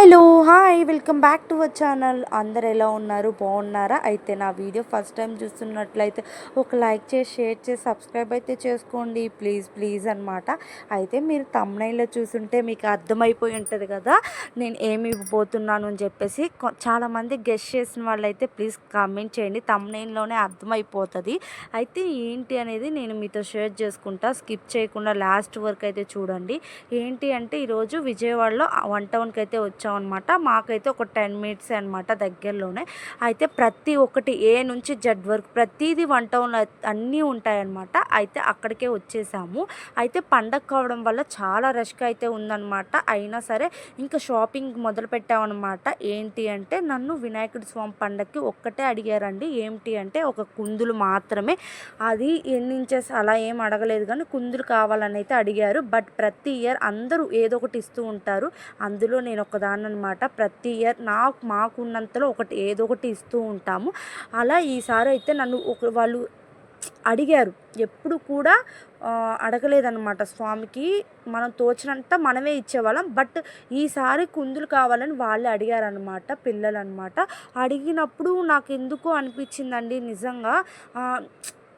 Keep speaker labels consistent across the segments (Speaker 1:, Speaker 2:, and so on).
Speaker 1: Hello hi welcome back to our channel అందరు ఎలా ఉన్నారు? బాగున్నారా? అయితే నా వీడియో ఫస్ట్ టైం చూస్తున్నట్లయితే ఒక లైక్ చేసి షేర్ చేసి సబ్స్క్రైబ్ అయితే చేసుకోండి. ప్లీజ్ ప్లీజ్ అనమాట అయితే మీరు తమ్నైల్లో చూసుంటే మీకు అర్థమైపోయి ఉంటుంది కదా. నేను ఏమి ఇవ్వబోతున్నాను అని చెప్పేసి చాలామంది గెస్ట్ చేసిన వాళ్ళైతే ప్లీజ్ కామెంట్ చేయండి. తమ్నైల్లోనే అర్థమైపోతుంది. అయితే ఏంటి అనేది నేను మీతో షేర్ చేసుకుంటా. స్కిప్ చేయకుండా లాస్ట్ వరకు అయితే చూడండి. ఏంటి అంటే ఈరోజు విజయవాడలో వన్ టౌన్కి అయితే అనమాట మాకైతే ఒక టెన్ మినిట్స్ అనమాట దగ్గరలోనే. అయితే ప్రతి ఒక్కటి ఏ నుంచి జడ్ వరకు ప్రతిదీ వన్ టౌన్లో అన్నీ ఉంటాయన్నమాట. అయితే అక్కడికే వచ్చేసాము. అయితే పండగ కావడం వల్ల చాలా రష్గా అయితే ఉందన్నమాట. అయినా సరే ఇంకా షాపింగ్ మొదలు పెట్టామన్నమాట. ఏంటి అంటే నన్ను వినాయకుడి స్వామి పండగకి ఒక్కటే అడిగారండి. ఏంటి అంటే ఒక కుందులు మాత్రమే. అది ఎన్ని ఇంచెస్ అలా ఏం అడగలేదు కానీ కుందులు కావాలని అయితే అడిగారు. బట్ ప్రతి ఇయర్ అందరూ ఏదో ఒకటి ఇస్తూ ఉంటారు. అందులో నేను ఒకదాన్ని అనమాట. ప్రతి ఇయర్ నాకు మాకున్నంతలో ఒకటి ఏదో ఒకటి ఇస్తూ ఉంటాము. అలా ఈసారి అయితే నన్ను ఒక వాళ్ళు అడిగారు. ఎప్పుడు కూడా అడగలేదన్నమాట స్వామికి. మనం తోచినంత మనమే ఇచ్చేవాళ్ళం. బట్ ఈసారి కుందులు కావాలని వాళ్ళే అడిగారనమాట పిల్లలు అనమాట అడిగినప్పుడు నాకు ఎందుకు అనిపించిందండి నిజంగా.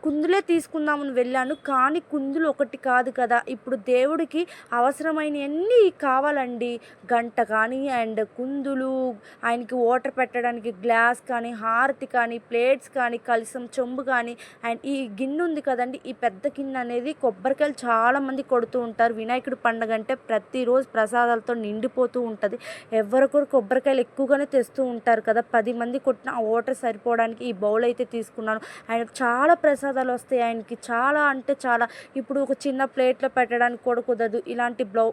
Speaker 1: కుందులే తీసుకుందామని వెళ్ళాను. కానీ కుందులు ఒకటి కాదు కదా. ఇప్పుడు దేవుడికి అవసరమైనవన్నీ కావాలండి. గంట కానీ అండ్ కుందులు ఆయనకి వాటర్ పెట్టడానికి గ్లాస్ కానీ హారతి కానీ ప్లేట్స్ కానీ కలిసం చెంబు కానీ అండ్ ఈ గిన్నె ఉంది కదండి. ఈ పెద్ద గిన్నె అనేది కొబ్బరికాయలు చాలామంది కొడుతూ ఉంటారు. వినాయకుడి పండుగ అంటే ప్రతిరోజు ప్రసాదాలతో నిండిపోతూ ఉంటుంది. ఎవరికొరు కొబ్బరికాయలు ఎక్కువగానే తెస్తూ ఉంటారు కదా. పది మంది కొట్టిన ఆ వాటర్ సరిపోవడానికి ఈ బౌల్ అయితే తీసుకున్నాను. అండ్ చాలా కథలు వస్తాయి ఆయనకి చాలా అంటే చాలా. ఇప్పుడు ఒక చిన్న ప్లేట్లో పెట్టడానికి కూడా కుదరదు. ఇలాంటి బ్లౌ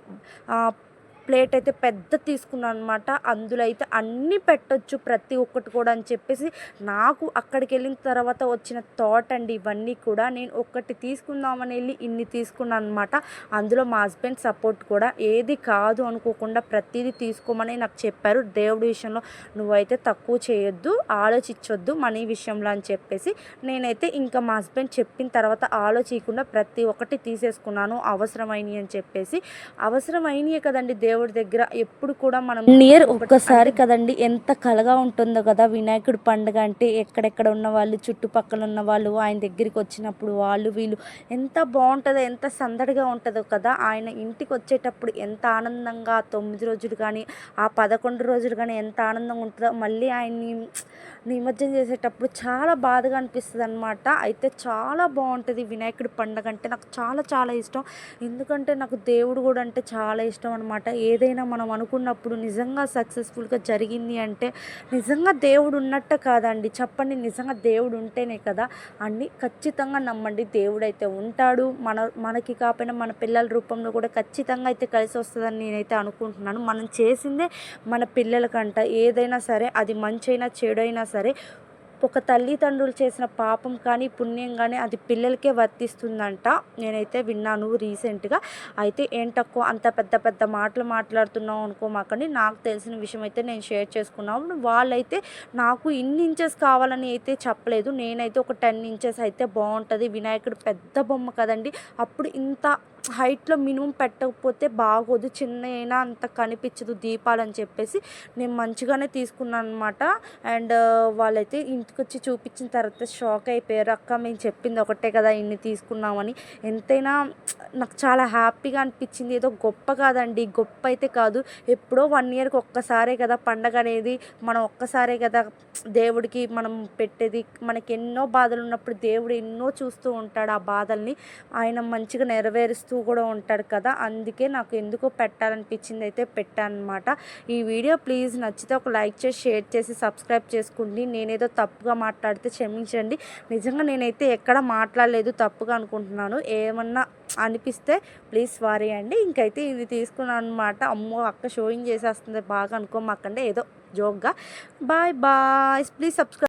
Speaker 1: ప్లేట్ అయితే పెద్ద తీసుకున్నాను అనమాట అందులో అయితే అన్నీ పెట్టొచ్చు ప్రతి ఒక్కటి కూడా అని చెప్పేసి నాకు అక్కడికి వెళ్ళిన తర్వాత వచ్చిన థాట్ అండి ఇవన్నీ కూడా. నేను ఒక్కటి తీసుకుందామని వెళ్ళి ఇన్ని తీసుకున్నాను అనమాట అందులో మా హస్బెండ్ సపోర్ట్ కూడా ఏది కాదు అనుకోకుండా ప్రతిదీ తీసుకోమని నాకు చెప్పారు. దేవుడి విషయంలో నువ్వైతే తక్కువ చేయొద్దు ఆలోచించొద్దు మనీ విషయంలో అని చెప్పేసి నేనైతే ఇంకా మా హస్బెండ్ చెప్పిన తర్వాత ఆలోచించకుండా ప్రతి ఒక్కటి తీసేసుకున్నాను. అవసరమైనవి అని చెప్పేసి. అవసరమైనవి కదండి దేవుడు దగ్గర ఎప్పుడు కూడా మనం నియర్ ఒక్కసారి కదండి ఎంత కలగా ఉంటుందో కదా వినాయకుడి పండుగ అంటే ఎక్కడెక్కడ ఉన్న వాళ్ళు చుట్టుపక్కల ఉన్న వాళ్ళు ఆయన దగ్గరికి వచ్చినప్పుడు వాళ్ళు వీళ్ళు ఎంత బాగుంటుందో ఎంత సందడిగా ఉంటుందో కదా ఆయన ఇంటికి వచ్చేటప్పుడు ఎంత ఆనందంగా తొమ్మిది రోజులు కానీ ఆ పదకొండు రోజులు కానీ ఎంత ఆనందంగా ఉంటుందో మళ్ళీ ఆయన్ని నిమజ్జనం చేసేటప్పుడు చాలా బాధగా అనిపిస్తుంది అనమాట అయితే చాలా బాగుంటుంది వినాయకుడి పండుగ అంటే నాకు చాలా చాలా ఇష్టం. ఎందుకంటే నాకు దేవుడు కూడా అంటే చాలా ఇష్టం అనమాట ఏదైనా మనం అనుకున్నప్పుడు నిజంగా సక్సెస్ఫుల్గా జరిగింది అంటే నిజంగా దేవుడు ఉన్నట్ట కాదండి. చెప్పండి నిజంగా దేవుడు ఉంటేనే కదా అన్ని ఖచ్చితంగా నమ్మండి. దేవుడైతే ఉంటాడు. మన మనకి కాకపోయినా మన పిల్లల రూపంలో కూడా ఖచ్చితంగా అయితే కలిసి వస్తుందని నేనైతే అనుకుంటున్నాను. మనం చేసిందే మన పిల్లలకంట. ఏదైనా సరే అది మంచైనా చెడైనా సరే ఒక తల్లిదండ్రులు చేసిన పాపం కానీ పుణ్యం కానీ అది పిల్లలకే వర్తిస్తుందంట. నేనైతే విన్నాను రీసెంట్గా. అయితే ఏంటక్కో అంత పెద్ద పెద్ద మాటలు మాట్లాడుతున్నావు అనుకోమాకండి నాకు తెలిసిన విషయం అయితే నేను షేర్ చేసుకున్నాను వాళ్ళైతే నాకు ఇన్ని ఇంచెస్ కావాలని అయితే చెప్పలేదు. నేనైతే ఒక టెన్ ఇంచెస్ అయితే బాగుంటుంది వినాయకుడు పెద్ద బొమ్మ కదండి. అప్పుడు ఇంత హైట్లో మినిమం పెట్టకపోతే బాగోదు చిన్న అయినా అంత కనిపించదు దీపాలు అని చెప్పేసి నేను మంచిగానే తీసుకున్నాను అనమాట అండ్ వాళ్ళైతే ఇంటికి వచ్చి చూపించిన తర్వాత షాక్ అయిపోయారు. అక్క మేము చెప్పింది ఒకటే కదా ఇన్ని తీసుకున్నామని. ఎంతైనా నాకు చాలా హ్యాపీగా అనిపించింది. ఏదో గొప్ప కాదండి. గొప్ప అయితే కాదు. ఎప్పుడో వన్ ఇయర్కి ఒక్కసారే కదా పండగ అనేది. మనం ఒక్కసారే కదా దేవుడికి మనం పెట్టేది. మనకి ఎన్నో బాధలు ఉన్నప్పుడు దేవుడు ఎన్నో చూస్తూ ఉంటాడు ఆ బాధల్ని. ఆయన మంచిగా నెరవేరుస్తూ కూడా ఉంటాడు కదా అందుకే నాకు ఎందుకో పెట్టాలనిపించింది అయితే పెట్టాను అనమాట ఈ వీడియో ప్లీజ్ నచ్చితే ఒక లైక్ చేసి షేర్ చేసి సబ్స్క్రైబ్ చేసుకోండి. నేనేదో తప్పుగా మాట్లాడితే క్షమించండి. నిజంగా నేనైతే ఎక్కడ మాట్లాడలేదు తప్పుగా అనుకుంటున్నాను. ఏమన్నా అనిపిస్తే ప్లీజ్ సారీ అండి ఇంకైతే ఇది తీసుకున్నాను అనమాట అమ్మో అక్క షోయింగ్ చేసేస్తుంది. బాగా అనుకోమాకండి. ఏదో జోక్గా. Bye bye please subscribe